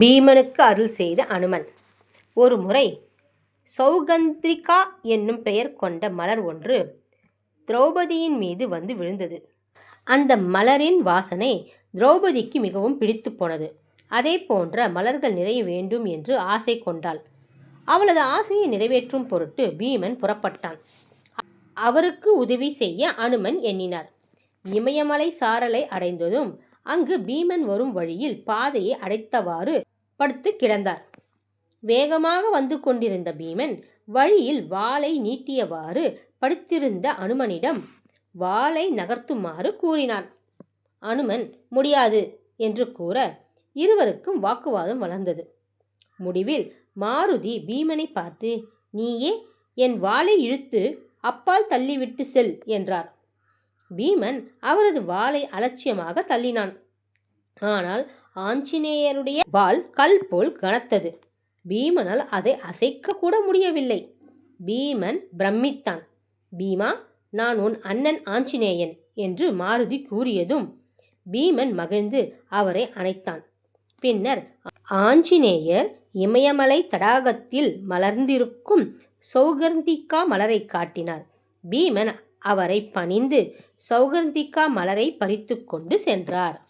பீமனுக்கு அருள் செய்த அனுமன். ஒரு முறை சௌகந்திரிகா என்னும் பெயர் கொண்ட மலர் ஒன்று திரௌபதியின் மீது வந்து விழுந்தது. அந்த மலரின் வாசனை திரௌபதிக்கு மிகவும் பிடித்து போனது. அதே போன்ற மலர்கள் நிறைய வேண்டும் என்று ஆசை கொண்டாள். அவளது ஆசையை நிறைவேற்றும் பொருட்டு பீமன் புறப்பட்டான். அவருக்கு உதவி செய்ய அனுமன் எண்ணினார். இமயமலை சாரலை அடைந்ததும் அங்கு பீமன் வரும் வழியில் பாதையை அடைத்தவாறு படுத்து கிடந்தார். வேகமாக வந்து கொண்டிருந்த பீமன் வழியில் வாளை நீட்டியவாறு படுத்திருந்த அனுமனிடம் வாளை நகர்த்துமாறு கூறினான். அனுமன் முடியாது என்று கூற இருவருக்கும் வாக்குவாதம் வளர்ந்தது. முடிவில் மாருதி பீமனை பார்த்து நீயே என் வாளை இழுத்து அப்பால் தள்ளிவிட்டு செல் என்றார். பீமன் அவரது வாளை அலட்சியமாக தள்ளினான். ஆனால் ஆஞ்சநேயருடைய வாள் கல் போல் கனத்தது. பீமனால் அதை அசைக்க கூட முடியவில்லை. பீமன் பிரமித்தான். பீமா நான் உன் அண்ணன் ஆஞ்சநேயன் என்று மாருதி கூறியதும் பீமன் மகிழ்ந்து அவரை அணைத்தான். பின்னர் ஆஞ்சநேயர் இமயமலை தடாகத்தில் மலர்ந்திருக்கும் சௌகர்ந்திகா மலரை காட்டினார். பீமன் அவரை பணிந்து சௌகர்ந்திகா மலரை பறித்து கொண்டு சென்றார்.